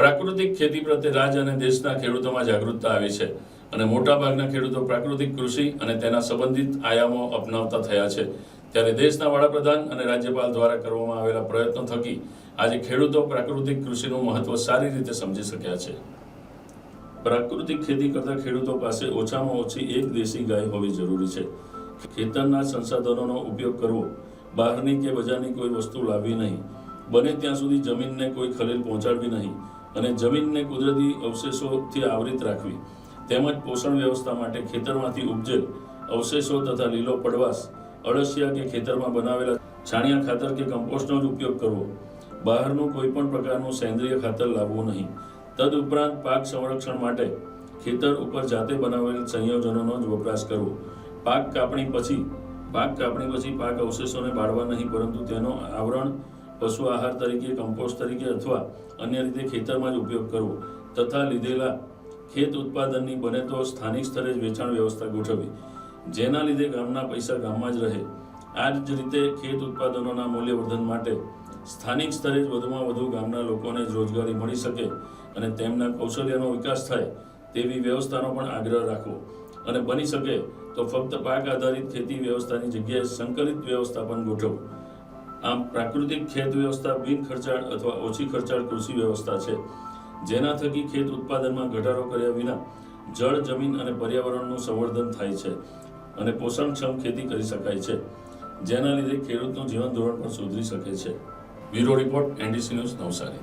પ્રાકૃતિક ખેતી પ્રત્યે રાજ્ય અને દેશના ખેડૂતોમાં જાગૃતતા આવી છે અને મોટાભાગના ખેડૂતો પ્રાકૃતિક કૃષિ અને તેના સંબંધિત આયામો અપનાવતા થયા છે. ત્યારે દેશના વડાપ્રધાન અને રાજ્યપાલ દ્વારા કરવામાં આવેલા પ્રયત્નો થકી આજે ખેડૂતો પ્રાકૃતિક કૃષિનું મહત્વ સારી રીતે સમજી શક્યા છે. પ્રાકૃતિક ખેતી કરતા ખેડૂતો પાસે ઓછામાં ઓછી એક દેશી ગાય હોવી જરૂરી છે. ખેતરના સંસાધનોનો ઉપયોગ કરવો, બહારની કે બજારની કોઈ વસ્તુ લાવવી નહીં. બને ત્યાં સુધી જમીનને કોઈ ખલેલ પહોંચાડવી નહીં અને જમીનને કુદરતી અવશેષોથી આવરિત રાખવી. તેમજ પોષણ વ્યવસ્થા માટે ખેતરમાંથી ઉપજેલ અવશેષો તથા લીલો પડવાશ, અળસિયા કે ખેતરમાં બનાવેલા છાણિયા ખાતર કે કમ્પોસ્ટનો જ ઉપયોગ કરવો. બહારનું કોઈ પણ પ્રકારનું સેન્દ્રિય ખાતર લાવવું નહીં. તદુપરાંત પાક સંરક્ષણ માટે ખેતર ઉપર જાતે બનાવેલ સંયોજનોનો જ વપરાશ કરવો. પાક કાપણી પછી, પાક કાપણી પછી પાક અવશેષોને બાળવા નહીં, પરંતુ તેનો આવરણ પશુ આહાર તરીકે કમ્પોસ્ટ તરીકે અથવા અન્ય રીતે ખેતરમાં જ ઉપયોગ કરવો તથા લીધેલા ખેત ઉત્પાદનની બને તો સ્થાનિક સ્તરે જ વેચાણ વ્યવસ્થા ગોઠવવી. જેના લીધે ગામના પૈસા ગામમાં જ રહે. આ જ રીતે ખેત ઉત્પાદનોના મૂલ્યવર્ધન માટે સ્થાનિક સ્તરે જ વધુમાં વધુ ગામના લોકોને રોજગારી મળી શકે અને તેમના કૌશલ્યનો વિકાસ થાય તેવી વ્યવસ્થાનો પણ આગ્રહ રાખવો. અને બની શકે તો ફક્ત પાક આધારિત ખેતી વ્યવસ્થાની જગ્યાએ સંકલિત વ્યવસ્થાપન ગોઠવવું. આમ પ્રાકૃતિક ખેત વ્યવસ્થા બિન ખર્ચાળ અથવા ઓછી ખર્ચાળ કૃષિ વ્યવસ્થા છે. જેના થકી ખેત ઉત્પાદનમાં ઘટાડો કર્યા વિના જળ, જમીન અને પર્યાવરણનું સંવર્ધન થાય છે અને પોષણક્ષમ ખેતી કરી શકાય છે, જેના લીધે ખેડૂતનું જીવન ધોરણ પણ સુધરી શકે છે. Bureau report, NDC news Navsari.